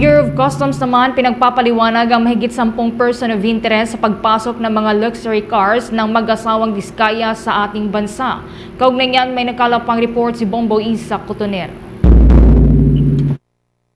Bureau of Customs naman pinagpapaliwanag ang mahigit 10 person of interest sa pagpasok ng mga luxury cars ng mag-asawang diskaya sa ating bansa. Kaugnay niyan may nakalapang report si Bombo Isa Cotoner.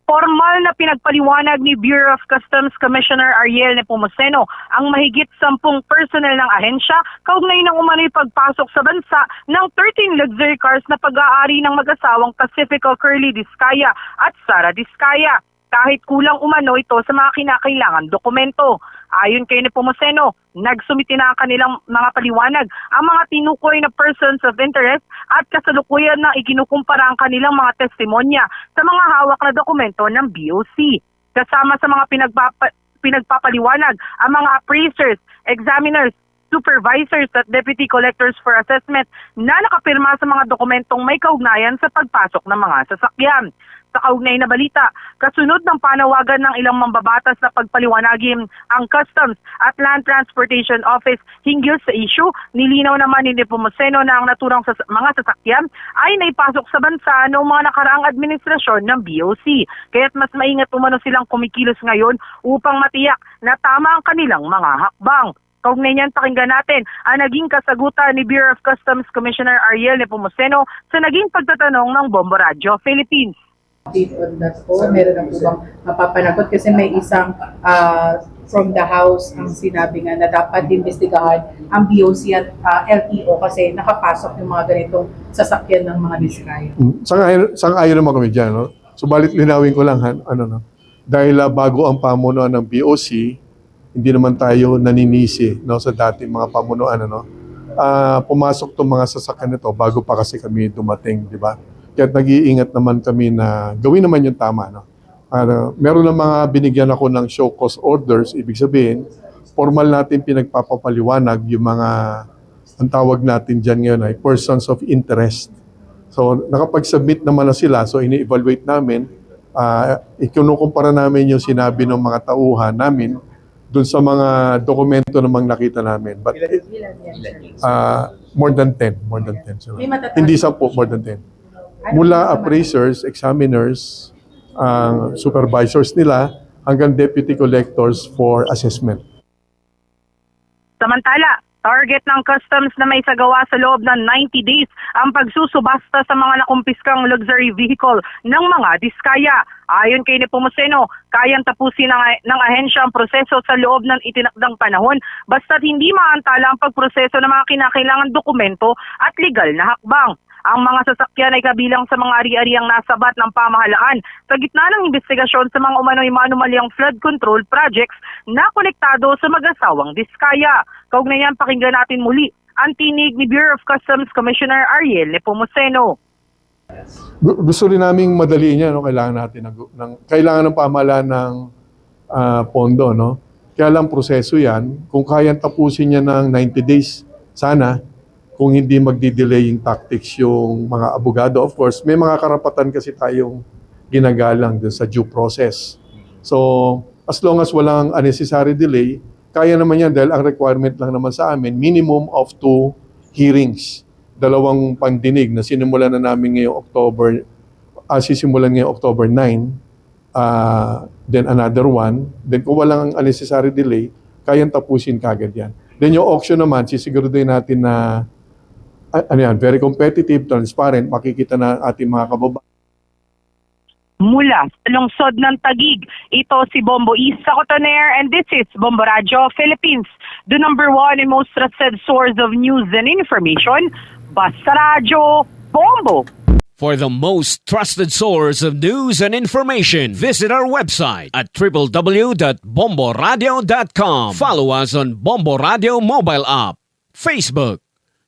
Formal na pinagpaliwanag ni Bureau of Customs Commissioner Ariel Nepomuceno ang mahigit sampung personnel ng ahensya kaugnay ng umano'y pagpasok sa bansa ng 13 luxury cars na pag-aari ng mag-asawang Pacifico Curly Discaya at Sara Discaya kahit kulang umano ito sa mga kinakailangan dokumento. Ayon kay Nepomuceno, nagsumiti na ang kanilang mga paliwanag ang mga tinukoy na persons of interest at kasalukuyan na ikinukumpara ang kanilang mga testimonya sa mga hawak na dokumento ng BOC. Kasama sa mga pinagpapa- pinagpapaliwanag ang mga appraisers, examiners, supervisors at deputy collectors for assessment na nakapirma sa mga dokumentong may kaugnayan sa pagpasok ng mga sasakyan. Sa kaugnay na balita, kasunod ng panawagan ng ilang mambabatas na pagpaliwanagin ang Customs at Land Transportation Office hinggil sa issue, nilinaw naman ni Nepomuceno na ang naturang sas- mga sasakyan ay naipasok sa bansa noong mga nakaraang administrasyon ng BOC. Kaya't mas maingat umano silang kumikilos ngayon upang matiyak na tama ang kanilang mga hakbang. Kaugnay niyan, pakinggan natin ang naging kasagutan ni Bureau of Customs Commissioner Ariel Nepomuceno sa naging pagtatanong ng Bombo Radio Philippines. Update on that po? Meron na po bang mapapanagot? Kasi may isang ah, from the House ang sinabi nga na dapat imbestigahan ang BOC at ah, LTO kasi nakapasok yung mga ganitong sasakyan ng mga diskaya. Sang-ayon, sang-ayon naman kami dyan. No? Subalit linawin ko lang, han- ano, no? dahil ah, bago ang pamunuan ng BOC, hindi naman tayo naninisi no, sa dating mga pamunuan. Ano? Ah, pumasok itong mga sasakyan nito bago pa kasi kami dumating, di ba? Kaya nag-iingat naman kami na gawin naman yung tama. No? Ano, meron ng mga binigyan ako ng show cause orders, ibig sabihin, formal natin pinagpapaliwanag yung mga, ang tawag natin dyan ngayon ay persons of interest. So, nakapag-submit naman na sila. So, ini-evaluate namin. Uh, ikinukumpara namin yung sinabi ng mga tauhan namin dun sa mga dokumento namang nakita namin. But uh, more than 10. More than 10. sir. May matataas. Hindi sa po, more than 10. Mula appraisers, examiners, ang supervisors nila, hanggang deputy collectors for assessment. Samantala, target ng customs na may sagawa sa loob ng 90 days ang pagsusubasta sa mga nakumpiskang luxury vehicle ng mga diskaya. Ayon kay Nepomuceno, kayang tapusin ng, ng ahensya ang proseso sa loob ng itinakdang panahon basta't hindi maantala ang pagproseso ng mga kinakailangan dokumento at legal na hakbang. Ang mga sasakyan ay kabilang sa mga ari-ariang nasabat ng pamahalaan sa gitna ng investigasyon sa mga umano'y manumalyang flood control projects na konektado sa mag-asawang diskaya. Kaugnay yan, pakinggan natin muli ang tinig ni Bureau of Customs Commissioner Ariel Nepomuceno. Gu- Gusto rin naming madali niya, no? kailangan natin ng, ng kailangan ng pamahalaan ng ah, pondo, no? Kaya lang proseso 'yan. Kung kayang tapusin niya ng 90 days, sana kung hindi magdi-delaying tactics yung mga abogado. Of course, may mga karapatan kasi tayong ginagalang dun sa due process. So, as long as walang unnecessary delay, kaya naman yan dahil ang requirement lang naman sa amin, minimum of two hearings. Dalawang pandinig na sinimulan na namin ngayong October, ah, sisimulan ngayong October 9, ah, then another one. Then kung walang unnecessary delay, kayang tapusin kagad yan. Then yung auction naman, sisiguraduhin natin na ano yan, very competitive, transparent, makikita na ating mga kababayan. Mula sa lungsod ng Tagig, ito si Bombo Isa Cotoner and this is Bombo Radio Philippines, the number one and most trusted source of news and information. Basta Radio Bombo! For the most trusted source of news and information, visit our website at www.bomboradio.com. Follow us on Bombo Radio mobile app, Facebook,